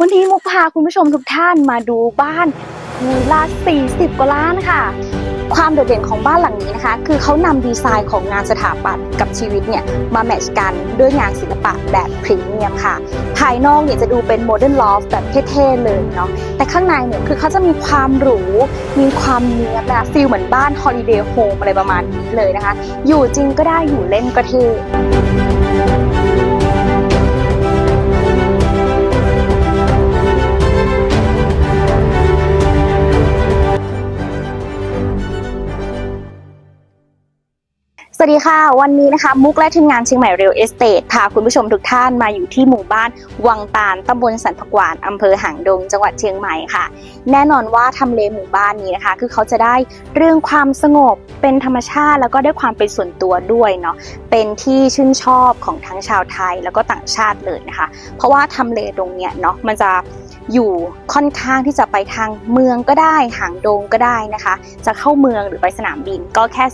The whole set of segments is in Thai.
วันนี้มุกพาคุณผู้ชมทุกท่านมาดูบ้านมูลค่า40 กว่าล้านค่ะ ความโดดเด่นของบ้านหลังนี้นะคะ คือเขานำดีไซน์ของงานสถาปัตย์กับชีวิตเนี่ยมาแมทช์กันด้วยงานศิลปะแบบพรีเมียมค่ะ ภายนอกเนี่ยจะดูเป็นโมเดิร์นลอฟแบบเท่ๆเลยเนาะ แต่ข้างในเนี่ยคือเขาจะมีความหรู มีความเนียบนะฟีลเหมือนบ้านฮอลิเดย์โฮมอะไรประมาณนี้เลยนะคะ อยู่จริงก็ได้อยู่เล่นก็เท่ สวัสดีค่ะ วันนี้นะคะ มุกและทีมงานเชียงใหม่เรียลเอสเตทพาคุณผู้ชมทุกท่านมาอยู่ที่หมู่บ้านวังตาลตำบลสันพกวานอำเภอหางดง จังหวัดเชียงใหม่ค่ะ แน่นอนว่าทำเลหมู่บ้านนี้นะคะ คือเขาจะได้เรื่องความสงบเป็นธรรมชาติแล้วก็ได้ความเป็นส่วนตัวด้วยเนาะเป็นที่ชื่นชอบของทั้งชาวไทยแล้วก็ต่างชาติเลยนะคะ เพราะว่าทำเลตรงเนี้ยเนาะมันจะ อยู่ค่อนข้างที่จะไปทางเมืองก็ได้หางดงก็ได้นะคะ จะเข้าเมืองหรือไปสนามบินก็แค่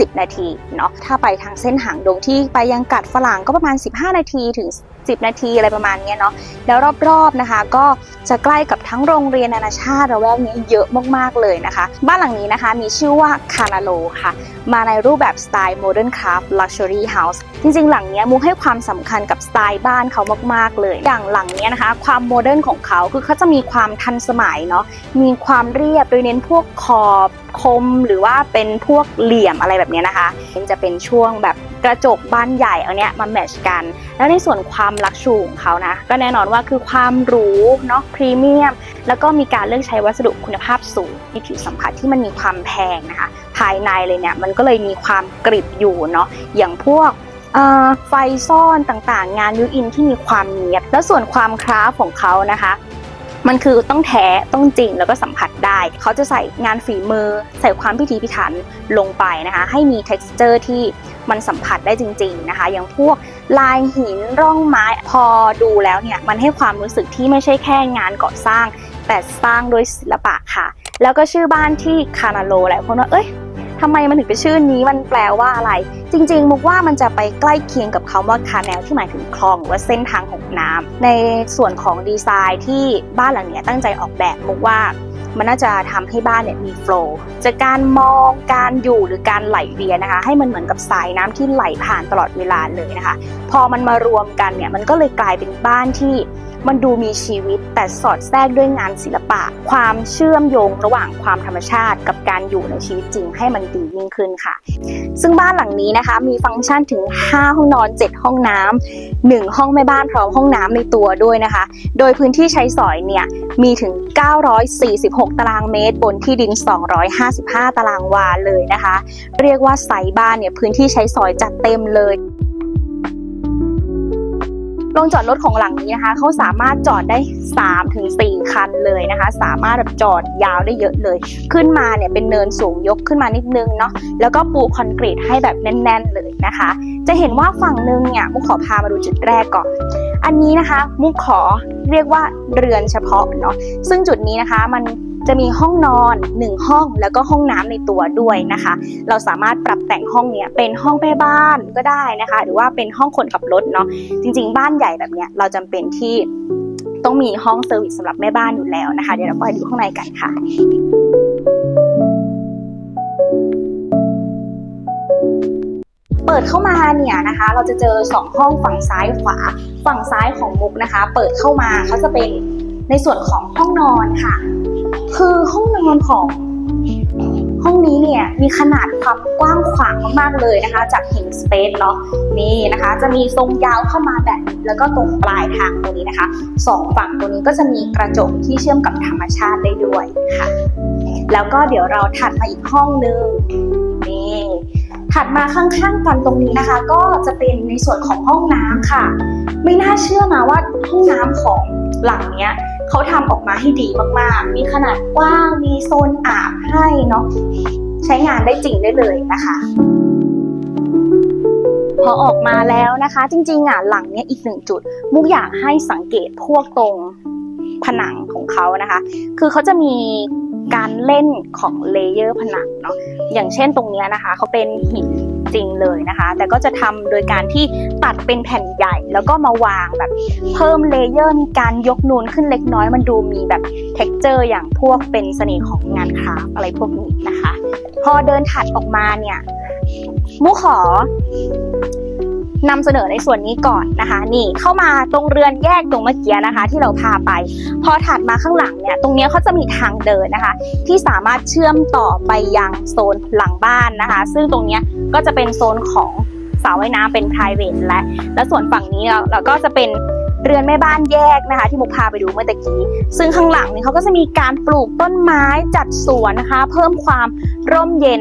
15-20 นาทีเนาะถ้าไปทางเส้นหางดงที่ไปยังกัดฝรั่งก็ประมาณ 15 นาทีถึง 10 นาทีอะไรประมาณนี้เนาะแล้วรอบๆนะคะ ก็จะใกล้กับทั้งโรงเรียนนานาชาติระแวกนี้เยอะมากๆเลยนะคะ บ้านหลังนี้นะคะมีชื่อว่าคานาโลค่ะ มาในรูปแบบสไตล์ Modern Craft Luxury House จริงๆ หลังนี้มุกให้ความสำคัญกับสไตล์บ้านเขามากๆเลย อย่างหลังนี้นะคะ ความโมเดิร์นของเขาคือเขาจะมีความทันสมัยเนาะมีความเรียบโดยเน้นพวกขอบ คมหรือว่าเป็นพวกเหลี่ยมอะไรแบบนี้นะคะมันจะเป็นช่วงแบบกระจกบานใหญ่เอาเนี้ยมาแมทชกัน แล้วในส่วนความลักชูของเขานะ ก็แน่นอนว่าคือความหรูเนาะพรีเมียม แล้วก็มีการเลือกใช้วัสดุคุณภาพสูงมีผิวสัมผัสที่มันมีความแพงนะคะ ภายในเลยเนี่ยมันก็เลยมีความกริบอยู่เนาะอย่างพวกไฟซ่อนต่างๆ งานยูอินที่มีความเนียบ แล้วส่วนความคราฟของเขานะคะ มันคือต้องแท้ต้องจริงแล้วก็สัมผัสได้ เขาจะใส่งานฝีมือ ใส่ความพิถีพิถันลงไปนะคะ ให้มี t e x t อร์ที่มันสัมผัสได้จริง ๆนะคะ อย่างพวกลายหินร่องไม้พอดูแล้วเนี่ยมันให้ความรู้สึกที่ไม่ใช่แค่งานก่อสร้าง แต่สร้างโดยศิลปะค่ะ แล้วก็ชื่อบ้านที่คานาโลหลายคนว่าเอ้ย ทำไมมันถึงเป็นชื่อนี้มันแปลว่าอะไร จริงๆ มุกว่ามันจะไปใกล้เคียงกับคำว่าคาแนลที่หมายถึงคลองหรือว่าเส้นทางของน้ำในส่วนของดีไซน์ที่บ้านหลังนี้ตั้งใจออกแบบมุกว่ามันน่าจะทำให้บ้านเนี่ยมีโฟล์จากการมองการอยู่หรือการไหลเวียนนะคะ ให้มันเหมือนกับสายน้ำที่ไหลผ่านตลอดเวลาเลยนะคะ พอมันมารวมกันเนี่ยมันก็เลยกลายเป็นบ้านที่ มันดูมีชีวิตแต่สอดแทรกด้วยงานศิลปะ ความเชื่อมโยงระหว่างความธรรมชาติ กับการอยู่ในชีวิตจริงให้มันดียิ่งขึ้นค่ะ ซึ่งบ้านหลังนี้นะคะ มีฟังก์ชันถึง 5 ห้องนอน 7 ห้องน้ำ1ห้องแม่บ้านพร้อมห้องน้ำในตัวด้วยนะคะ โดยพื้นที่ใช้สอยเนี่ยมีถึง 946 ตารางเมตร บนที่ดิน 255 ตารางวาเลยนะคะ เรียกว่าไซส์บ้านเนี่ยพื้นที่ใช้สอยจัดเต็มเลย โรงจอดรถของหลังนี้นะคะเขาสามารถจอดได้3ถึง4คันเลยนะคะ สามารถแบบจอดยาวได้เยอะเลย ขึ้นมาเนี่ยเป็นเนินสูงยกขึ้นมานิดนึงเนาะแล้วก็ปูคอนกรีตให้แบบแน่น ๆ เลยนะคะ จะเห็นว่าฝั่งนึงเนี่ยมุกขอพามาดูจุดแรกก่อน อันนี้นะคะ มุกขอเรียกว่าเรือนเฉพาะเนาะซึ่งจุดนี้นะคะมัน จะมีห้องนอน 1 ห้องแล้วก็ห้องน้ำในตัวด้วยนะคะ เราสามารถปรับแต่งห้องเนี้ยเป็นห้องแม่บ้านก็ได้นะคะ หรือว่าเป็นห้องคนขับรถเนาะจริง ๆ บ้านใหญ่แบบเนี้ยเราจำเป็นที่ต้องมีห้องเซอร์วิสสำหรับแม่บ้านอยู่แล้วนะคะ เดี๋ยวเราไปดูข้างในกันค่ะเปิดเข้ามาเนี่ยนะคะ เราจะเจอสองห้องฝั่งซ้ายขวา ฝั่งซ้ายของมุกนะคะ เปิดเข้ามาเขาจะเป็นในส่วนของห้องนอนค่ะ คือห้องนอนของห้องนี้เนี่ยมีขนาดความกว้างขวางมากๆเลยนะคะ จากห็นสเปซเนาะนี่นะคะ จะมีทรงยาวเข้ามาแบบนี้แล้วก็ตรงปลายทางตรงนี้นะคะสองฝั่งตรงนี้ก็จะมีกระจกที่เชื่อมกับธรรมชาติได้ด้วยค่ะ แล้วก็เดี๋ยวเราถัดมาอีกห้องนึงนี่ถัดมาข้างๆกันตรงนี้นะคะ ก็จะเป็นในส่วนของห้องน้ำค่ะ ไม่น่าเชื่อนะว่าห้องน้ำของหลังเนี้ย เขาทำออกมาให้ดีมากๆ มีขนาดกว้าง มีโซนอาบให้เนาะใช้งานได้จริงได้เลยนะคะพอออกมาแล้วนะคะ จริงๆอะหลังเนี้ยอีกหนึ่งจุด มุกอยากให้สังเกตพวกตรงผนังของเขานะคะ คือเขาจะมีการเล่นของเลเยอร์ผนังเนาะอย่างเช่นตรงเนี้ยนะคะเขาเป็นหิน จริงๆเลยนะคะ แต่ก็จะทำโดยการที่ตัดเป็นแผ่นใหญ่ แล้วก็มาวางแบบ เพิ่มเลเยอร์มีการยกนูนขึ้นเล็กน้อยมันดูมีแบบเท็กเจอร์อย่างพวกเป็นเสน่ห์ของงานคราฟอะไรพวกนี้นะคะ พอเดินถัดออกมาเนี่ยมุขอ นำเสนอในส่วนนี้ก่อนนะคะ นี่เข้ามาตรงเรือนแยกตรงเมื่อกี้นะคะ ที่เราพาไป พอถัดมาข้างหลังเนี่ยตรงนี้เขาจะมีทางเดินนะคะ ที่สามารถเชื่อมต่อไปยังโซนหลังบ้านนะคะ ซึ่งตรงนี้ก็จะเป็นโซนของสระว่ายน้ำเป็น p r i v a t และ และส่วนฝั่งนี้เราเราก็จะเป็นเรือนแม่บ้านแยกนะคะ ที่มุกพาไปดูเมื่อตะกี้ ซึ่งข้างหลังนี่เขาก็จะมีการปลูกต้นไม้จัดสวนนะคะ เพิ่มความร่มเย็น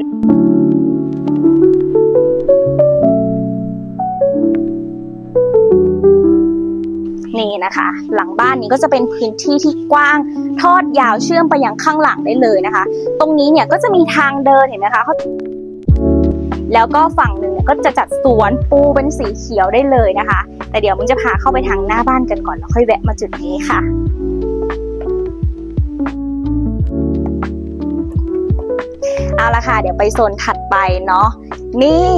นะคะ หลังบ้านนี้ก็จะเป็นพื้นที่ที่กว้างทอดยาวเชื่อมไปยังข้างหลังได้เลยนะคะ ตรงนี้เนี่ยก็จะมีทางเดินเห็นไหมคะเขาแล้วก็ฝั่งหนึ่งเนี่ยก็จะจัดสวนปูเป็นสีเขียวได้เลยนะคะ แต่เดี๋ยวมึงจะพาเข้าไปทางหน้าบ้านกันก่อนแล้วค่อยแวะมาจุดนี้ค่ะ เอาละค่ะ เดี๋ยวไปโซนถัดไปเนาะนี่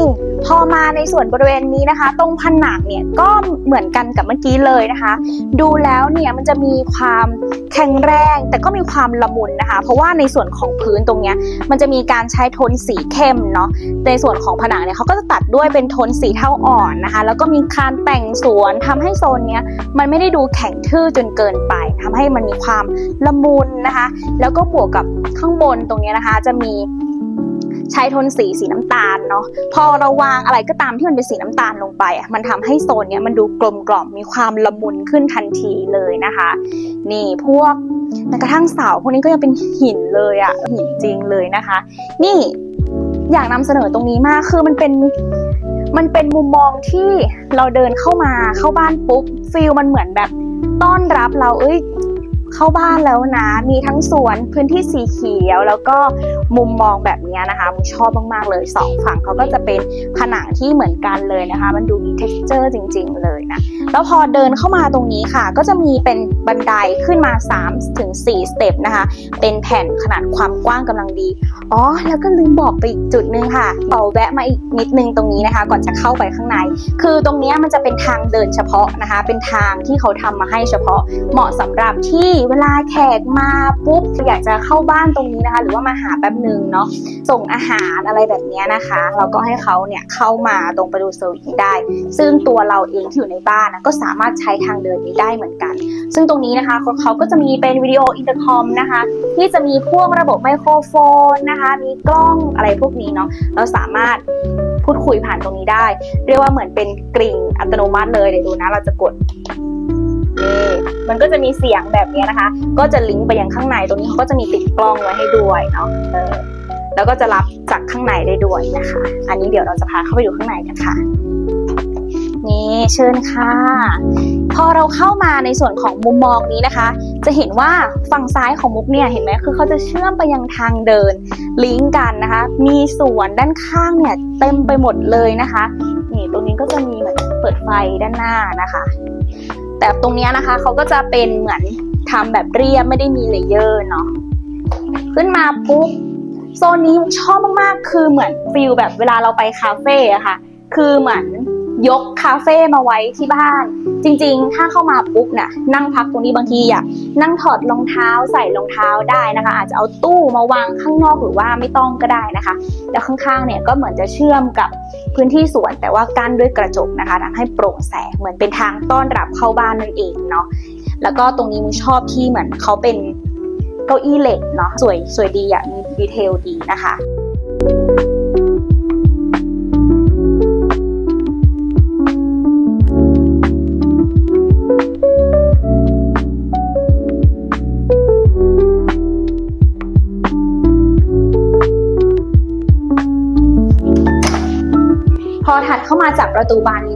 พอมาในส่วนบริเวณนี้นะคะ ตรงผนังเนี่ยก็เหมือนกันกับเมื่อกี้เลยนะคะ ดูแล้วเนี่ยมันจะมีความแข็งแรง แต่ก็มีความละมุนนะคะ เพราะว่าในส่วนของพื้นตรงเนี้ยมันจะมีการใช้โทนสีเข้มเนาะในส่วนของผนังเนี่ยเขาก็จะตัดด้วยเป็นโทนสีเทาอ่อนนะคะ แล้วก็มีการแต่งสวนทำให้โซนเนี้ยมันไม่ได้ดูแข็งทื่อจนเกินไปทำให้มันมีความละมุนนะคะ แล้วก็บวกกับข้างบนตรงเนี้ยนะคะ จะมี ใช้โทนสีสีน้ำตาลเนาะพอเราวางอะไรก็ตามที่มันเป็นสีน้ำตาลลงไปอะมันทำให้โซนเนี้ยมันดูกลมกล่อมมีความละมุนขึ้นทันทีเลยนะคะ นี่พวกแม้กระทั่งเสาพวกนี้ก็ยังเป็นหินเลยอะหินจริงเลยนะคะ นี่อยากนำเสนอตรงนี้มากคือมันเป็นมันเป็นมุมมองที่เราเดินเข้ามาเข้าบ้านปุ๊บฟิลมันเหมือนแบบต้อนรับเราเอ้ย เข้าบ้านแล้วนะ มีทั้งสวนพื้นที่สีเขียว แล้วก็มุมมองแบบนี้นะคะมุชอบมากๆเลยสองฝั่งเขาก็จะเป็นผนังที่เหมือนกันเลยนะคะ มันดูมี t e x t อร์จริง ๆ เลยนะแล้วพอเดินเข้ามาตรงนี้ค่ะ ก็จะมีเป็นบันไดขึ้นมา3ถึง4สเต็ปนะคะ เป็นแผ่นขนาดความกว้างกำลังดีอ๋อแล้วก็ลืมบอกไปอีกจุดนึงค่ะเป่าแวะมาอีกนิดนึงตรงนี้นะคะ ก่อนจะเข้าไปข้างใน คือตรงนี้มันจะเป็นทางเดินเฉพาะนะคะ เป็นทางที่เขาทำมาให้เฉพาะเหมาะสำหรับที่เวลาแขกมาปุ๊บอยากจะเข้าบ้านตรงนี้นะคะ หรือว่ามาหาแป๊บหนึ่งเนาะส่งอาหารอะไรแบบนี้นะคะ เราก็ให้เขาเนี่ยเข้ามาตรงประตูเซอร์วิสได้ ซึ่งตัวเราเองที่อยู่ในบ้านนะก็สามารถใช้ทางเดินนี้ได้เหมือนกัน ซึ่งตรงนี้นะคะเขาก็จะมีเป็นวิดีโออินเตอร์คอมนะคะ ที่จะมีพวกระบบไมโครโฟนนะคะ มีกล้องอะไรพวกนี้เนาะเราสามารถพูดคุยผ่านตรงนี้ได้ เรียกว่าเหมือนเป็นกริ่งอัตโนมัติเลยเดี๋ยวดูนะเราจะกด มันก็จะมีเสียงแบบนี้นะคะ ก็จะลิงก์ไปยังข้างในตรงนี้เขาก็จะมีติดกล้องไว้ให้ด้วยเนาะเออแล้วก็จะรับจากข้างในได้ด้วยนะคะ อันนี้เดี๋ยวเราจะพาเข้าไปดูข้างในกันค่ะนี่เชิญค่ะ พอเราเข้ามาในส่วนของมุมมองนี้นะคะ จะเห็นว่าฝั่งซ้ายของมุกเนี่ยเห็นไหมคือเขาจะเชื่อมไปยังทางเดิน ลิงก์กันนะคะ มีสวนด้านข้างเนี่ยเต็มไปหมดเลยนะคะ นี่ตรงนี้ก็จะมีเหมือนเปิดไฟด้านหน้านะคะ แต่ตรงนี้นะคะเขาก็จะเป็นเหมือนทำแบบเรียบไม่ได้มีเลเยอร์เนาะขึ้นมาปุ๊บโซนนี้ชอบมากๆ คือเหมือนฟิลแบบเวลาเราไปคาเฟ่อะค่ะ คือเหมือน ยกคาเฟ่มาไว้ที่บ้าน จริงๆ ถ้าเข้ามาปุ๊บน่ะนั่งพักตรงนี้บางทีอยากนั่งถอดรองเท้าใส่รองเท้าได้นะคะ อาจจะเอาตู้มาวางข้างนอกหรือว่าไม่ต้องก็ได้นะคะ แล้วข้างๆเนี่ยก็เหมือนจะเชื่อมกับพื้นที่สวนแต่ว่ากั้นด้วยกระจกนะคะทำให้โปร่งแสงเหมือนเป็นทางต้อนรับเข้าบ้านนั่นเองเนาะแล้วก็ตรงนี้มุชอบที่เหมือนเขาเป็นเก้าอี้เหล็กเนาะสวยสวยดีอะมีดีเทลดีนะคะ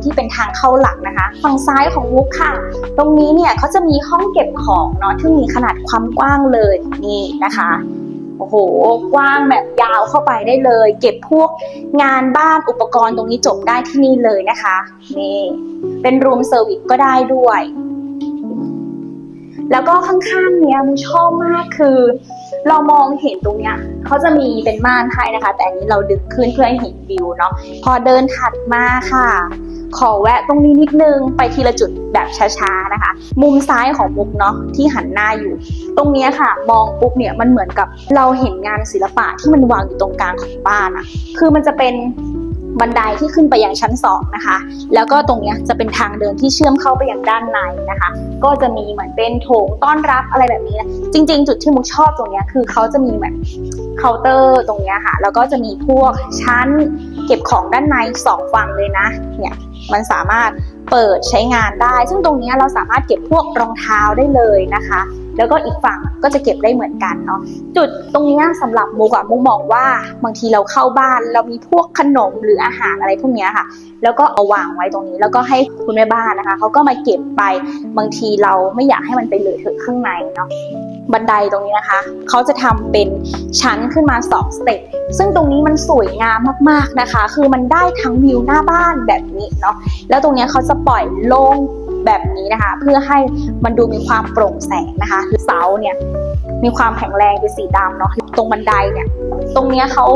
ที่เป็นทางเข้าหลักนะคะ ฝั่งซ้ายของมุกค่ะ ตรงนี้เนี่ยเขาจะมีห้องเก็บของเนาะที่มีขนาดความกว้างเลยนี่นะคะโอ้โห กว้างแบบยาวเข้าไปได้เลย เก็บพวกงานบ้านอุปกรณ์ตรงนี้จบได้ที่นี่เลยนะคะ นี่ เป็นรูมเซอร์วิสก็ได้ด้วย แล้วก็ข้างๆเนี้ยมุกชอบมากคือ เรามองเห็นตรงเนี้ยเขาจะมีเป็นม่านให้นะคะ แต่อันนี้เราดึงขึ้นเพื่อให้เห็นวิวเนาะ พอเดินถัดมาค่ะ ขอแวะตรงนี้นิดนึงไปทีละจุดแบบช้าๆนะคะ มุมซ้ายของมุกเนาะที่หันหน้าอยู่ ตรงเนี้ยค่ะ มองปุ๊บเนี่ยมันเหมือนกับเราเห็นงานศิลปะที่มันวางอยู่ตรงกลางของบ้านอะคือมันจะเป็นบันไดที่ขึ้นไปยังชั้นสองนะคะ แล้วก็ตรงเนี้ยจะเป็นทางเดินที่เชื่อมเข้าไปยังด้านในนะคะ ก็จะมีเหมือนเป็นโถงต้อนรับอะไรแบบนี้นะ จริง ๆ จุดที่มุกชอบตรงเนี้ยคือเขาจะมีเหมือนเคาน์เตอร์ตรงเนี้ยค่ะ แล้วก็จะมีพวกชั้น เก็บของด้านในสองฝั่งเลยนะ เนี่ยมันสามารถเปิดใช้งานได้ ซึ่งตรงนี้เราสามารถเก็บพวกรองเท้าได้เลยนะคะ แล้วก็อีกฝั่งก็จะเก็บได้เหมือนกันเนาะ จุดตรงนี้ยสำหรับมุกอะมุกมองว่าบางทีเราเข้าบ้านเรามีพวกขนมหรืออาหารอะไรพวกนี้ค่ะ แล้วก็เอาวางไว้ตรงนี้ แล้วก็ให้คุณแม่บ้านนะคะเขาก็มาเก็บไป บางทีเราไม่อยากให้มันไปเลอะเทอะข้างในเนาะ บันไดตรงนี้นะคะ เขาจะทำเป็นชั้นขึ้นมา2สเต็ปซึ่งตรงนี้มันสวยงามมากๆนะคะ คือมันได้ทั้งวิวหน้าบ้านแบบนี้เนาะแล้วตรงเนี้ยเขาจะปล่อยโล่งแบบนี้นะคะ เพื่อให้มันดูมีความโปร่งแสงนะคะเสาเนี่ยมีความแข็งแรงเป็นสีดำเนาะตรงบันไดเนี่ยตรงเนี้ยเขา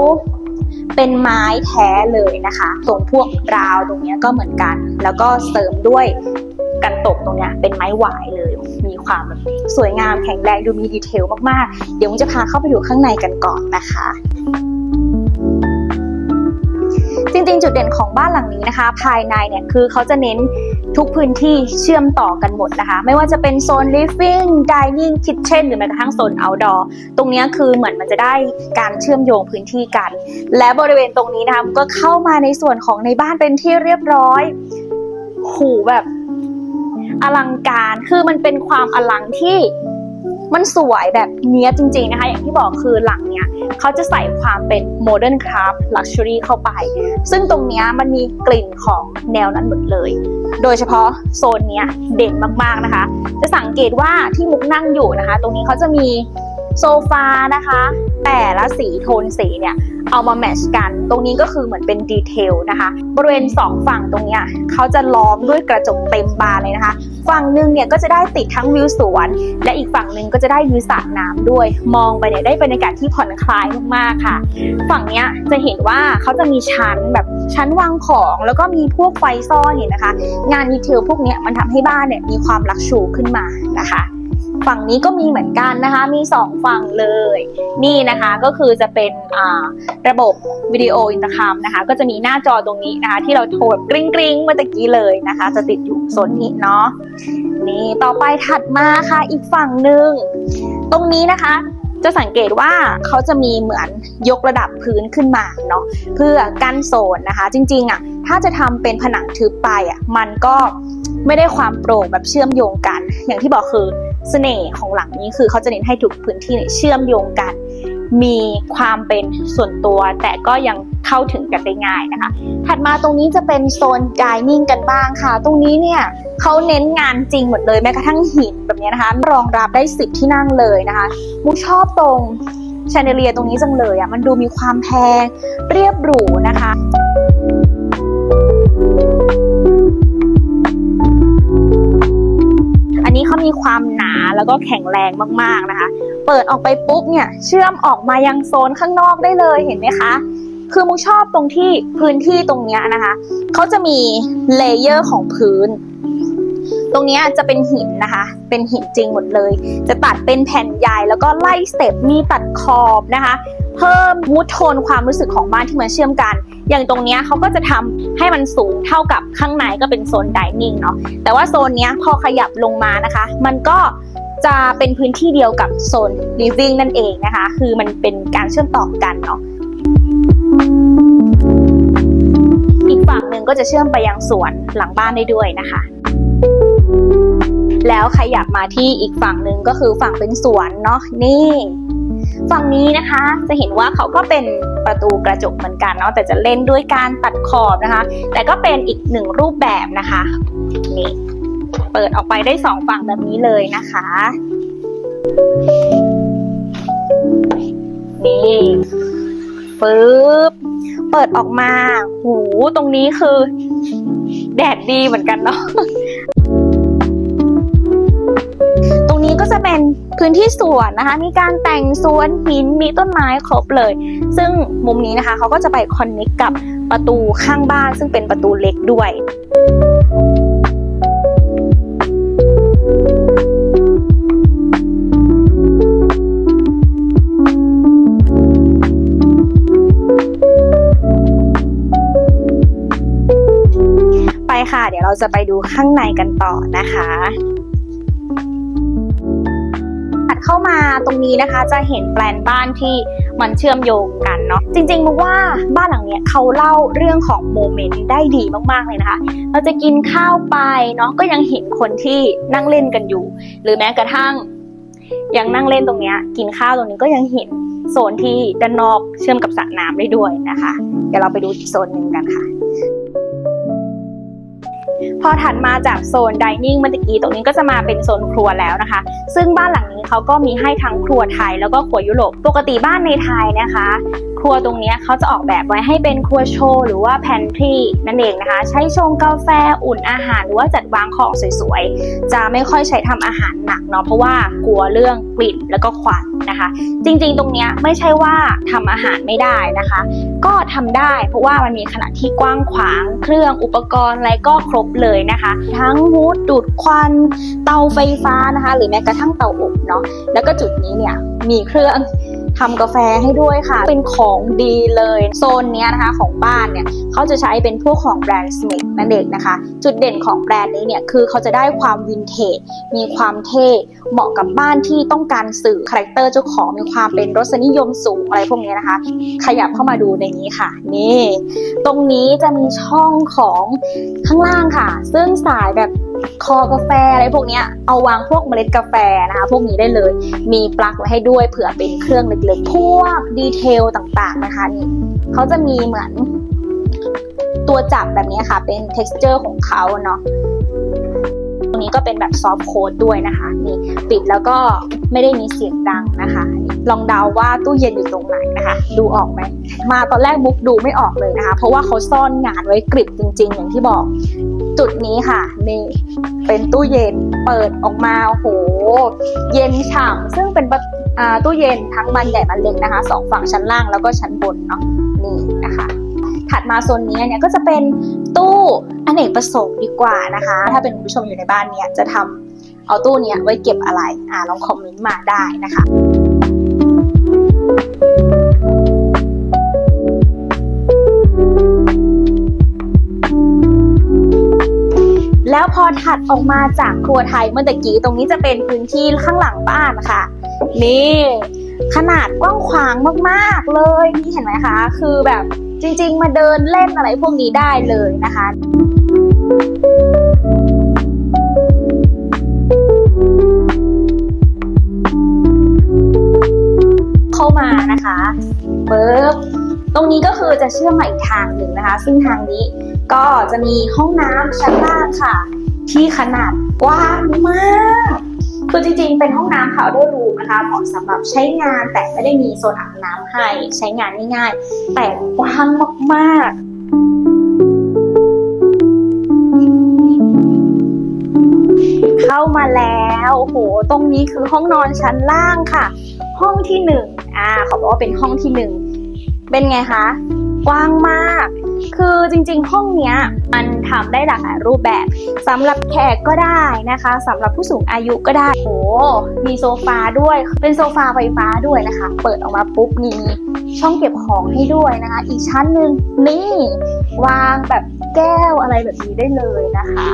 เป็นไม้แท้เลยนะคะ ตรงพวกราวตรงเนี้ยก็เหมือนกัน แล้วก็เสริมด้วยกันตกตรงเนี้ยเป็นไม้หวายเลย ความสวยงามแข็งแรงดูมีดีเทลมากๆ เดี๋ยวมุจะพาเข้าไปดูข้างในกันก่อนนะคะจริงๆ จุดเด่นของบ้านหลังนี้นะคะ ภายในเนี่ยคือเขาจะเน้นทุกพื้นที่เชื่อมต่อกันหมดนะคะ ไม่ว่าจะเป็นโซน living dining kitchen หรือแม้กระทั่งโซน outdoor ตรงนี้คือเหมือนมันจะได้การเชื่อมโยงพื้นที่กัน และบริเวณตรงนี้นะคะก็เข้ามาในส่วนของในบ้านเป็นที่เรียบร้อยหูแบบ อลังการ คือมันเป็นความอลังที่มันสวยแบบเนี้ยจริง ๆนะคะ อย่างที่บอกคือหลังเนี้ยเขาจะใส่ความเป็นโมเดิร์นคราฟลักชัวรี่เข้าไป ซึ่งตรงเนี้ยมันมีกลิ่นของแนวนั้นหมดเลย โดยเฉพาะโซนเนี้ยเด่นมากๆนะคะ จะสังเกตว่าที่มุกนั่งอยู่นะคะ ตรงนี้เขาจะมีโซฟานะคะ แต่ละสีโทนสีเนี่ยเอามาแมชกัน ตรงนี้ก็คือเหมือนเป็นดีเทลนะคะ บริเวณสองฝั่งตรงเนี้ยเขาจะล้อมด้วยกระจกเต็มบานเลยนะคะ ฝั่งหนึ่งเนี่ยก็จะได้ติดทั้งวิวสวน และอีกฝั่งหนึ่งก็จะได้วิวสระน้ำด้วย มองไปเนี่ยได้บรรยากาศที่ผ่อนคลายมากๆค่ะ ฝั่งเนี้ยจะเห็นว่าเขาจะมีชั้นแบบชั้นวางของแล้วก็มีพวกไฟซ่อนเห็นนะคะ งานดีเทลพวกเนี้ยมันทำให้บ้านเนี่ยมีความลักชูขึ้นมานะคะ ฝั่งนี้ก็มีเหมือนกันนะคะ มีสองฝั่งเลย นี่นะคะก็คือจะเป็นระบบวิดีโออินเตอร์คัมนะคะ ก็จะมีหน้าจอตรงนี้นะคะ ที่เราโทรแบบกริ๊งกริ๊งเมื่อตะกี้เลยนะคะ จะติดอยู่โซนนี้เนาะนี่ต่อไปถัดมาค่ะอีกฝั่งหนึ่งตรงนี้นะคะจะสังเกตว่าเขาจะมีเหมือนยกระดับพื้นขึ้นมาเนาะเพื่อกั้นโซนนะคะ จริงๆอะถ้าจะทำเป็นผนังทึบไปอะมันก็ไม่ได้ความโปร่งแบบเชื่อมโยงกัน อย่างที่บอกคือ เสน่ห์ของหลังนี้คือเขาจะเน้นให้ทุกพื้นที่เนี่ยเชื่อมโยงกัน มีความเป็นส่วนตัว แต่ก็ยังเข้าถึงกันได้ง่ายนะคะ ถัดมาตรงนี้จะเป็นโซนดิเนิ่งกันบ้างค่ะ ตรงนี้เนี่ยเขาเน้นงานจริงหมดเลยแม้กระทั่งหินแบบนี้นะคะ รองรับได้สิบที่นั่งเลยนะคะมุกชอบตรงแชนเดเลียตรงนี้จังเลยอะมันดูมีความแพงเรียบหรูนะคะ นนี้เขามีความหนาแล้วก็แข็งแรงมากๆนะคะ เปิดออกไปปุ๊บเนี่ยเชื่อมออกมายังโซนข้างนอกได้เลยเห็นไหมคะคือมุกชอบตรงที่พื้นที่ตรงเนี้ยนะคะเขาจะมีเลเยอร์ของพื้น ตรงเนี้ยจะเป็นหินนะคะ เป็นหินจริงหมดเลย จะตัดเป็นแผ่นใหญ่แล้วก็ไล่สเต็ปมีตัดขอบนะคะ เพิ่มมูทโทนความรู้สึกของบ้านที่มันเชื่อมกัน อย่างตรงนี้เขาก็จะทำให้มันสูงเท่ากับข้างในก็เป็นโซนดิเนิ่งเนาะแต่ว่าโซนนี้พอขยับลงมานะคะ มันก็จะเป็นพื้นที่เดียวกับโซน living นั่นเองนะคะ คือมันเป็นการเชื่อมต่อกันเนาะอีกฝั่งหนึ่งก็จะเชื่อมไปยังสวนหลังบ้านได้ด้วยนะคะ แล้วขยับมาที่อีกฝั่งหนึ่งก็คือฝั่งเป็นสวนเนาะนี่ ฝั่งนี้นะคะจะเห็นว่าเขาก็เป็นประตูกระจกเหมือนกันเนาะแต่จะเล่นด้วยการตัดขอบนะคะ แต่ก็เป็นอีกหนึ่งรูปแบบนะคะนี่เปิดออกไปได้สองฝั่งแบบนี้เลยนะคะนี่ปึ๊บเปิดออกมา หูตรงนี้คือ แดดดีเหมือนกันเนาะ ก็จะเป็นพื้นที่สวนนะคะ มีการแต่งสวนหินมีต้นไม้ครบเลย ซึ่งมุมนี้นะคะเขาก็จะไปคอนเนคกับประตูข้างบ้าน ซึ่งเป็นประตูเล็กด้วยไปค่ะ เดี๋ยวเราจะไปดูข้างในกันต่อนะคะ เข้ามาตรงนี้นะคะ จะเห็นแปลนบ้านที่มันเชื่อมโยงกันเนาะจริงๆมุกว่าบ้านหลังเนี้ยเขาเล่าเรื่องของโมเมนต์ได้ดีมากๆเลยนะคะ เราจะกินข้าวไปเนาะก็ยังเห็นคนที่นั่งเล่นกันอยู่ หรือแม้กระทั่งยังนั่งเล่นตรงเนี้ยกินข้าวตรงนี้ก็ยังเห็นโซนที่ด้านนอกเชื่อมกับสระน้ำได้ด้วยนะคะ เดี๋ยวเราไปดูโซนหนึ่งกันค่ะ พอถัดมาจากโซนดิเนิ่งเมื่อกี้ตรงนี้ก็จะมาเป็นโซนครัวแล้วนะคะ ซึ่งบ้านหลังนี้เขาก็มีให้ทั้งครัวไทยแล้วก็ครัวยุโรปปกติบ้านในไทยนะคะ ครัวตรงนี้เขาจะออกแบบไว้ให้เป็นครัวโชว์หรือว่าแพนทรีนั่นเองนะคะ ใช้ชงกาแฟอุ่นอาหารหรือว่าจัดวางของสวยๆ จะไม่ค่อยใช้ทำอาหารหนักเนาะเพราะว่ากลัวเรื่องกลิ่นแล้วก็ควันนะคะ จริงๆ ตรงนี้ไม่ใช่ว่าทำอาหารไม่ได้นะคะ ก็ทำได้เพราะว่ามันมีขนาดที่กว้างขวางเครื่องอุปกรณ์อะไรก็ครบเลยนะคะ ทั้งฮูดดูดควันเตาไฟฟ้านะคะ หรือแม้กระทั่งเตาอบเนาะแล้วก็จุดนี้เนี่ยมีเครื่อง ทำกาแฟให้ด้วยค่ะ เป็นของดีเลยโซนนี้นะคะของบ้านเนี่ยเขาจะใช้เป็นพวกของแบรนด์สมิธนั่นเองนะคะ จุดเด่นของแบรนด์นี้เนี่ยคือเขาจะได้ความวินเทจมีความเท่เหมาะกับบ้านที่ต้องการสื่อคาแรคเตอร์เจ้าของมีความเป็นรสนิยมสูงอะไรพวกนี้นะคะ ขยับเข้ามาดูในนี้ค่ะ นี่ ตรงนี้จะมีช่องของข้างล่างค่ะ ซึ่งสายแบบ คอกาแฟอะไรพวกเนี้ยเอาวางพวกเมล็ดกาแฟนะคะพวกนี้ได้เลย มีปลั๊กไว้ให้ด้วยเผื่อเป็นเครื่องเล็กๆ พวกดีเทลต่างๆนะคะนี่เขาจะมีเหมือนตัวจับแบบนี้ค่ะ เป็น t e x t อร์ของเขาเนาะ นี้ก็เป็นแบบซอฟต์โค้ดด้วยนะคะนี่ปิดแล้วก็ไม่ได้มีเสียงดังนะคะ ลองเดาว่าตู้เย็นอยู่ตรงไหนนะคะ ดูออกไหมมาตอนแรกมุกดูไม่ออกเลยนะคะ เพราะว่าเขาซ่อนงานไว้กริบจริง ๆ อย่างที่บอก จุดนี้ค่ะนี่เป็นตู้เย็นเปิดออกมาโหเย็นฉ่ำซึ่งเป็นตู้เย็นทั้งมันใหญ่มันเล็กนะคะสองฝั่งชั้นล่างแล้วก็ชั้นบนเนาะนี่ ถัดมาโซนนี้เนี่ยก็จะเป็นตู้อเนกประสงค์ดีกว่านะคะ ถ้าเป็นคุณผู้ชมอยู่ในบ้านเนี่ยจะทำเอาตู้เนี้ยไว้เก็บอะไรอ่าลองคอมเมนต์มาได้นะคะแล้วพอถัดออกมาจากครัวไทยเมื่อตะกี้ตรงนี้จะเป็นพื้นที่ข้างหลังบ้านค่ะ นี่ ขนาดกว้างขวางมากๆเลยนี่เห็นไหมคะ คือแบบ จริง ๆ มาเดินเล่นอะไรพวกนี้ได้เลยนะคะเข้ามานะคะปึ๊บตรงนี้ก็คือจะเชื่อมมาอีกทางหนึ่งนะคะ ซึ่งทางนี้ก็จะมีห้องน้ำชั้นล่างค่ะ ที่ขนาดกว้างมากคือจริงๆ เป็นห้องน้ำ powder room นะคะเหมาะสำหรับใช้งานแต่ไม่ได้มีโซนอาบน้ำให้ใช้งานง่ายๆ แต่กว้างมากๆเข้ามาแล้วโอ้โห ตรงนี้คือห้องนอนชั้นล่างค่ะ ห้องที่หนึ่งอ่า เขาบอกว่าเป็นห้องที่หนึ่ง เป็นไงคะ กว้างมาก คือจริงๆ ห้องเนี้ยมันทำได้หลากหลายรูปแบบสำหรับแขกก็ได้นะคะสำหรับผู้สูงอายุก็ได้โอ้มีโซฟาด้วย เป็นโซฟาไฟฟ้าด้วยนะคะ เปิดออกมาปุ๊บมีช่องเก็บของให้ด้วยนะคะ อีกชั้นหนึ่งนี่วางแบบแก้วอะไรแบบนี้ได้เลยนะคะ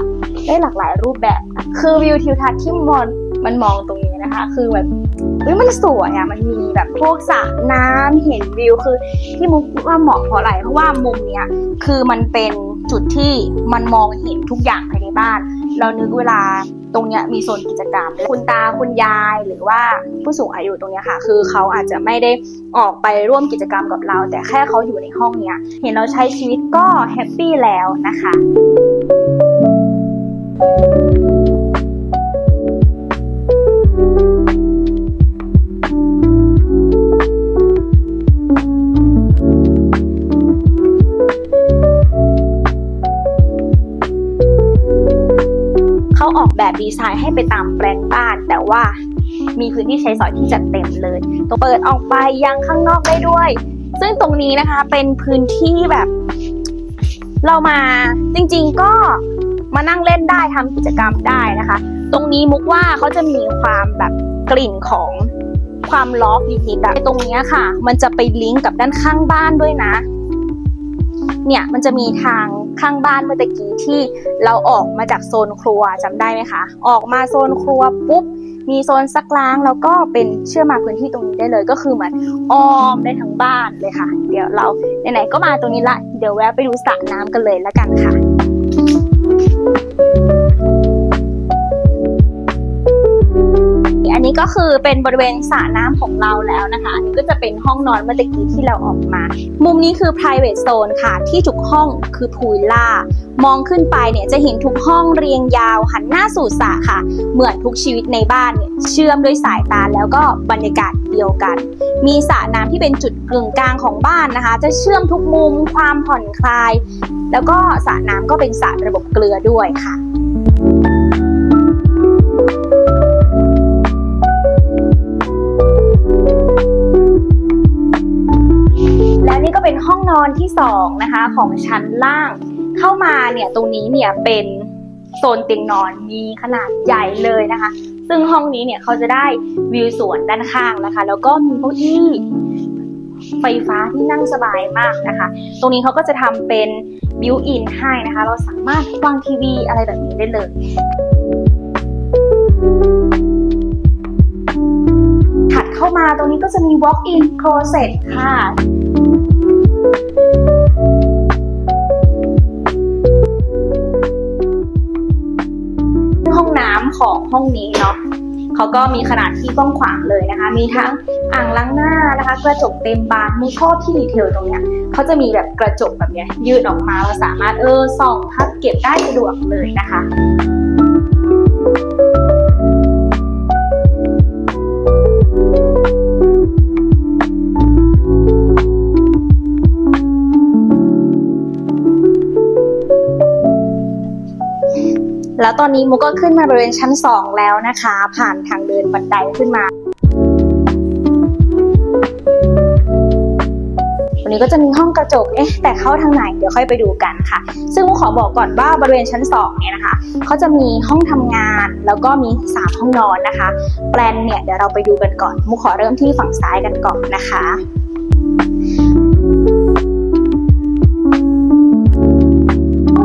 ได้หลากหลายรูปแบบ คือวิวทิวทัศน์ที่มองมันมองตรงนี้นะคะ คือแบบ ฮ้ยมันสวยอะมันมีแบบพวกสระน้ำเห็นวิวคือ ที่มุกคิดว่าเหมาะเพราะอะไรเพราะว่ามุมเนี้ยคือมันเป็นจุดที่มันมองเห็นทุกอย่างภายในบ้าน เรานึกเวลาตรงเนี้ยมีโซนกิจกรรม คุณตาคุณยายหรือว่าผู้สูงอายุตรงเนี้ยค่ะ คือเขาอาจจะไม่ได้ออกไปร่วมกิจกรรมกับเรา แต่แค่เขาอยู่ในห้องเนี้ยเห็นเราใช้ชีวิตก็แฮปปี้แล้วนะคะเข แบบดีไซน์ให้ไปตามแปลนบ้าน แต่ว่ามีพื้นที่ใช้สอยที่จัดเต็มเลยตัวเปิดออกไปยังข้างนอกได้ด้วย ซึ่งตรงนี้นะคะเป็นพื้นที่แบบ เรามาจริงๆก็มานั่งเล่นได้ทำกิจกรรมได้นะคะ ตรงนี้มุกว่าเขาจะมีความแบบกลิ่นของความลอฟนิดๆอะตรงนี้ค่ะ มันจะไปลิงก์กับด้านข้างบ้านด้วยนะ เนี่ยมันจะมีทาง ข้างบ้านเมื่อตะกี้ที่เราออกมาจากโซนครัวจำได้ไหมคะ ออกมาโซนครัวปุ๊บมีโซนซักล้างแล้วก็เป็นเชื่อมาพื้นที่ตรงนี้ได้เลย ก็คือเหมือนอ้อมได้ทั้งบ้านเลยค่ะ เดี๋ยวเราไหนๆก็มาตรงนี้ละ เดี๋ยวแวะไปดูสระน้ำกันเลยละกันค่ะ อันนี้ก็คือเป็นบริเวณสระน้ำของเราแล้วนะคะอันนี้ก็จะเป็นห้องนอนเมื่อกี้ที่เราออกมา มุมนี้คือ private zone ค่ะ ที่ทุกห้องคือพูลล่ามองขึ้นไปเนี่ยจะเห็นทุกห้องเรียงยาวหันหน้าสู่สระค่ะ เหมือนทุกชีวิตในบ้านเนี่ยเชื่อมด้วยสายตาแล้วก็บรรยากาศเดียวกัน มีสระน้ำที่เป็นจุดกึ่งกลางของบ้านนะคะ จะเชื่อมทุกมุมความผ่อนคลาย แล้วก็สระน้ำก็เป็นสระระบบเกลือด้วยค่ะ ที่สองนะคะของชั้นล่าง เข้ามาเนี่ยตรงนี้เนี่ยเป็นโซนเตียงนอนมีขนาดใหญ่เลยนะคะ ซึ่งห้องนี้เนี่ยเขาจะได้วิวสวนด้านข้างนะคะ แล้วก็มีเก้าอี้ไฟฟ้าที่นั่งสบายมากนะคะ ตรงนี้เขาก็จะทำเป็นบิวอินให้นะคะ เราสามารถวางทีวีอะไรแบบนี้ได้เลยถัดเข้ามาตรงนี้ก็จะมี walk-in closet ค่ะ ของห้องนี้เนาะเขาก็มีขนาดที่กว้างขวางเลยนะคะ มีทั้งอ่างล้างหน้านะคะ กระจกเต็มบานมีข้อบที่ดีเทลตรงเนี้ยเขาจะมีแบบกระจกแบบเนี้ยยืดออกมาเราสามารถเออส่องพับเก็บได้สะดวกเลยนะคะ แล้วตอนนี้มุกก็ขึ้นมาบริเวณชั้น 2 แล้วนะคะ ผ่านทางเดินบันไดขึ้นมา วันนี้ก็จะมีห้องกระจก เอ๊ะ แต่เข้าทางไหน เดี๋ยวค่อยไปดูกันค่ะ ซึ่งมุกขอบอกก่อนว่าบริเวณชั้น 2 เนี่ยนะคะเขาจะมีห้องทำงาน แล้วก็มี 3 ห้องนอนนะคะ แปลนเนี่ยเดี๋ยวเราไปดูกันก่อน มุกขอเริ่มที่ฝั่งซ้ายกันก่อนนะคะ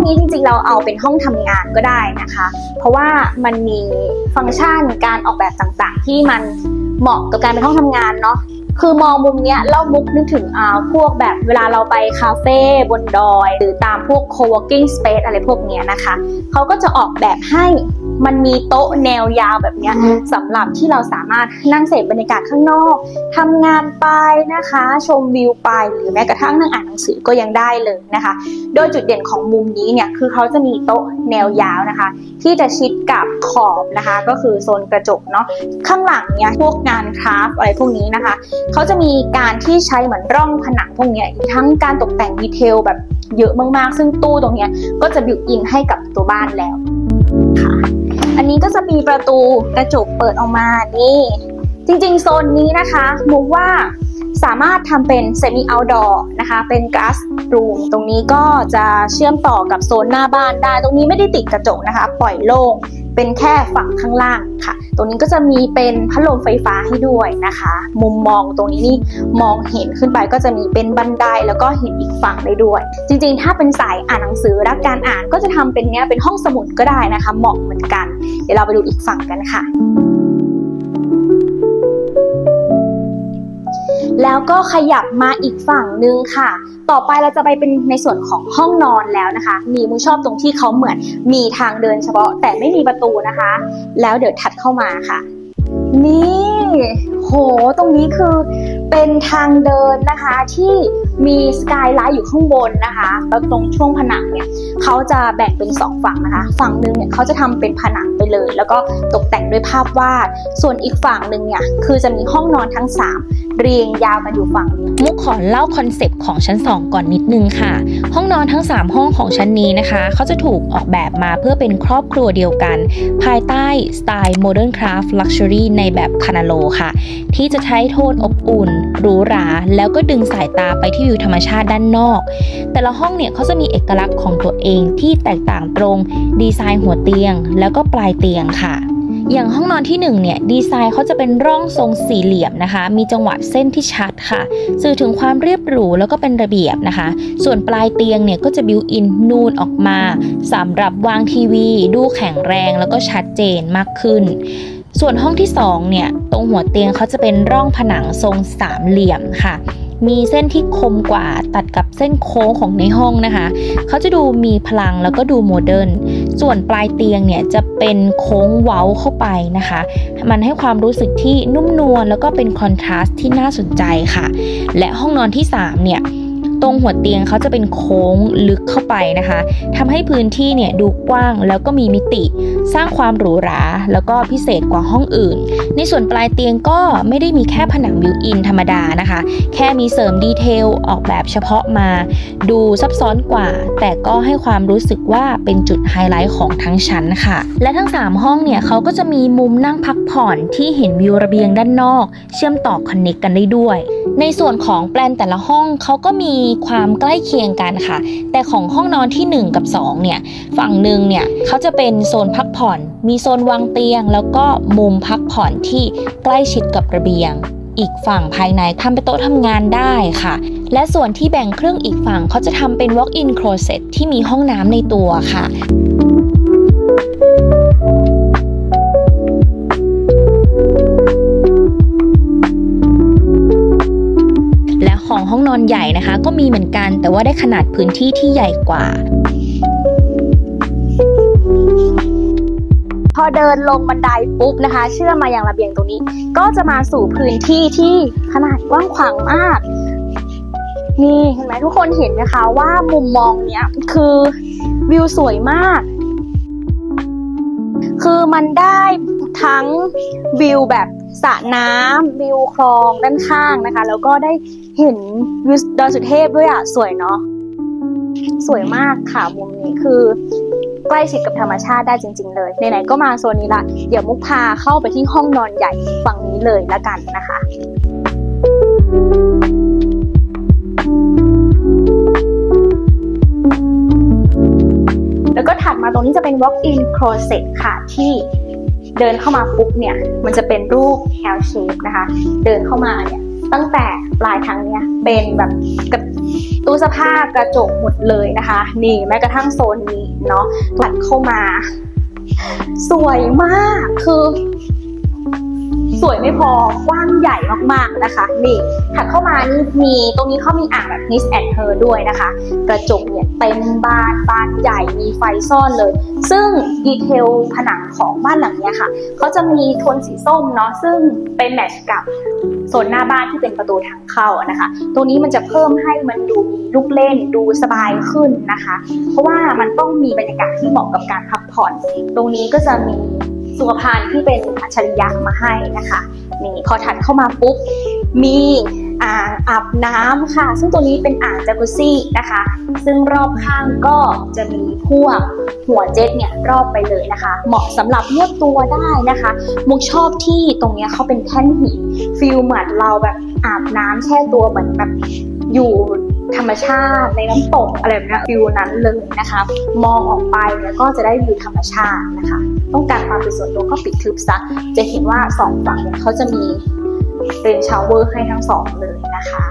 นี้จริงๆเราเอาเป็นห้องทำงานก็ได้นะคะ เพราะว่ามันมีฟังก์ชันการออกแบบต่างๆ ที่มันเหมาะกับการเป็นห้องทำงานเนาะคือมองมุมเนี้ยเล่ามุกนึกถึงอ่าพวกแบบเวลาเราไปคาเฟ่บนดอย หรือตามพวก co-working space อะไรพวกเนี้ยนะคะ เขาก็จะออกแบบให้ มันมีโต๊ะแนวยาวแบบเนี้ยสำหรับที่เราสามารถนั่งเสพบรรยากาศข้างนอกทำงานไปนะคะ ชมวิวไปหรือแม้กระทั่งนั่งอ่านหนังสือก็ยังได้เลยนะคะ โดยจุดเด่นของมุมนี้เนี่ยคือเขาจะมีโต๊ะแนวยาวนะคะ ที่จะชิดกับขอบนะคะ ก็คือโซนกระจกเนาะข้างหลังเนี่ยพวกงานคราฟต์อะไรพวกนี้นะคะเขาจะมีการที่ใช้เหมือนร่องผนังพวกเนี้ยทั้งการตกแต่งดีเทลแบบเยอะมากๆ ซึ่งตู้ตรงเนี้ยก็จะบิวอินให้กับตัวบ้านแล้วค่ะ อันนี้ก็จะมีประตูกระจกเปิดออกมานี่ จริงๆ โซนนี้นะคะมุกว่าสามารถทำเป็นเซมิเอาดอร์นะคะ เป็นก๊าซรูมตรงนี้ก็จะเชื่อมต่อกับโซนหน้าบ้านได้ ตรงนี้ไม่ได้ติดกระจกนะคะ ปล่อยโล่ง เป็นแค่ฝั่งข้างล่างค่ะ ตรงนี้ก็จะมีเป็นพัดลมไฟฟ้าให้ด้วยนะคะ มุมมองตรงนี้นี่มองเห็นขึ้นไปก็จะมีเป็นบันไดแล้วก็เห็นอีกฝั่งได้ด้วย จริงๆ ถ้าเป็นสายอ่านหนังสือรักการอ่านก็จะทำเป็นเนี้ยเป็นห้องสมุดก็ได้นะคะ เหมาะเหมือนกัน เดี๋ยวเราไปดูอีกฝั่งกันค่ะ แล้วก็ขยับมาอีกฝั่งนึงค่ะ ต่อไปเราจะไปเป็นในส่วนของห้องนอนแล้วนะคะมีมูชอบตรงที่เขาเหมือนมีทางเดินเฉพาะแต่ไม่มีประตูนะคะ แล้วเดี๋ยวถัดเข้ามาค่ะ นี่ โห ตรงนี้คือ เป็นทางเดินนะคะที่มีสกายไลท์อยู่ข้างบนนะคะแล้วตรงช่วงผนังเนี่ยเขาจะแบ่งเป็นสองฝั่งนะคะ ฝั่งหนึ่งเนี่ยเขาจะทำเป็นผนังไปเลย แล้วก็ตกแต่งด้วยภาพวาด ส่วนอีกฝั่งหนึ่งเนี่ยคือจะมีห้องนอนทั้ง 3 เรียงยาวกันอยู่ฝั่งนี้มุกขอเล่าคอนเซปต์ของชั้น 2 ก่อนนิดนึงค่ะ ห้องนอนทั้ง 3 ห้องของชั้นนี้นะคะเขาจะถูกออกแบบมาเพื่อเป็นครอบครัวเดียวกัน ภายใต้สไตล์ Modern Craft Luxury ในแบบคานาโลค่ะ ที่จะใช้โทนอบอุ่น หรูหรา แล้วก็ดึงสายตาไปที่วิวธรรมชาติด้านนอก แต่ละห้องเนี่ยเขาจะมีเอกลักษณ์ของตัวเองที่แตกต่างตรง ดีไซน์หัวเตียง แล้วก็ปลายเตียงค่ะอย่างห้องนอนที่1เนี่ยดีไซน์เขาจะเป็นร่องทรงสี่เหลี่ยมนะคะ มีจังหวะเส้นที่ชัดค่ะ สื่อถึงความเรียบหรูแล้วก็เป็นระเบียบนะคะ ส่วนปลายเตียงเนี่ยก็จะบิวอินนูนออกมาสำหรับวางทีวี ดูแข็งแรงแล้วก็ชัดเจนมากขึ้น ส่วนห้องที่2เนี่ยตรงหัวเตียงเขาจะเป็นร่องผนังทรงสามเหลี่ยมค่ะ มีเส้นที่คมกว่าตัดกับเส้นโค้งของในห้องนะคะเขาจะดูมีพลังแล้วก็ดูโมเดิร์นส่วนปลายเตียงเนี่ยจะเป็นโค้งเว้าเข้าไปนะคะ มันให้ความรู้สึกที่นุ่มนวลแล้วก็เป็นคอนทราสต์ที่น่าสนใจค่ะ และห้องนอนที่3เนี่ยตรงหัวเตียงเขาจะเป็นโค้งลึกเข้าไปนะคะทำให้พื้นที่เนี่ยดูกว้างแล้วก็มีมิติ สร้างความหรูหรา แล้วก็พิเศษกว่าห้องอื่น ในส่วนปลายเตียงก็ไม่ได้มีแค่ผนังบิวอินธรรมดานะคะ แค่มีเสริมดีเทลออกแบบเฉพาะมา ดูซับซ้อนกว่า แต่ก็ให้ความรู้สึกว่าเป็นจุดไฮไลท์ของทั้งชั้นค่ะ และทั้ง 3 ห้องเนี่ยเขาก็จะมีมุมนั่งพักผ่อนที่เห็นวิวระเบียงด้านนอก เชื่อมต่อคอนเน็กกันได้ด้วย ในส่วนของแปลนแต่ละห้องเขาก็มีความใกล้เคียงกันค่ะ แต่ของห้องนอนที่ 1 กับ 2 เนี่ย ฝั่งหนึ่งเนี่ยเขาจะเป็นโซนพักผ่อนมีโซนวางเตียง แล้วก็มุมพักผ่อนที่ใกล้ชิดกับระเบียง อีกฝั่งภายในทำเป็นโต๊ะทำงานได้ค่ะ และส่วนที่แบ่งครึ่งอีกฝั่งเขาจะทำเป็น walk-in closet ที่มีห้องน้ำในตัวค่ะและของห้องนอนใหญ่นะคะ ก็มีเหมือนกันแต่ว่าได้ขนาดพื้นที่ที่ใหญ่กว่า อเดินลงบันไดปุ๊บนะคะ เชื่อมมาอย่างระเบียงตรงนี้ ก็จะมาสู่พื้นที่ที่ขนาดกว้างขวางมาก นี่เห็นไหมทุกคนเห็นไหมคะว่ามุมมองเนี้ยคือวิวสวยมาก คือมันได้ทั้งวิวแบบสระน้ำวิวคลองด้านข้างนะคะ แล้วก็ได้เห็นวิวดอยสุเทพด้วยอะสวยเนาะสวยมากค่ะมุมนี้คือ ใกล้ชิดกับธรรมชาติได้จริง ๆ เลยไหนๆก็มาโซนนี้ละเดี๋ยวมุกพาเข้าไปที่ห้องนอนใหญ่ฝั่งนี้เลยละกันนะคะแล้วก็ถัดมาตรงนี้จะเป็น walk-in closet ค่ะที่เดินเข้ามาปุ๊บเนี่ยมันจะเป็นรูป L shape นะคะ เดินเข้ามาเนี่ยตั้งแต่ปลายทางเนี่ยเป็นแบบกระตู้เสื้อผ้ากระจกหมดเลยนะคะ นี่แม้กระทั่งโซนนี้ เนาะตัดเข้ามา สวยมากคือสวยไม่พอกว้างใหญ่มากๆนะคะนี่ถัดเข้ามานี่มีตรงนี้เขามีอ่างแบบ His and Her ด้วยนะคะ กระจกเนี่ยเต็มบานบานใหญ่มีไฟซ่อนเลย ซึ่งดีเทลผนังของบ้านหลังเนี้ยค่ะเขาจะมีโทนสีส้มเนาะซึ่งเป็นแมทช์กับ โซนหน้าบ้านที่เป็นประตูทางเข้านะคะ ตรงนี้มันจะเพิ่มให้มันดูมีลูกเล่นดูสบายขึ้นนะคะ เพราะว่ามันต้องมีบรรยากาศที่เหมาะกับการพักผ่อน ตรงนี้ก็จะมีสุขภัณฑ์ที่เป็นอัจฉริยะมาให้นะคะนี่พอถัดเข้ามาปุ๊บมีอ่างอาบน้ำค่ะ ซึ่งตัวนี้เป็นอ่างจากุซี่นะคะ ซึ่งรอบข้างก็จะมีพวกหัวเจ็ตเนี่ยรอบไปเลยนะคะ เหมาะสำหรับนวดตัวได้นะคะ มุกชอบที่ตรงเนี้ยเขาเป็นแท่นหิน ฟิลเหมือนเราแบบอาบน้ำแช่ตัวเหมือนแบบอยู่ธรรมชาติในน้ำตกอะไรแบบนี้ฟิลนั้นเลยนะคะ มองออกไปเนี่ยก็จะได้วิวธรรมชาตินะคะ ต้องการความเป็นส่วนตัวก็ปิดทึบซะจะเห็นว่าสองฝั่งเนี่ยเขาจะมีเป็นชาวเวอร์ให้ทั้งสองเลยนะคะ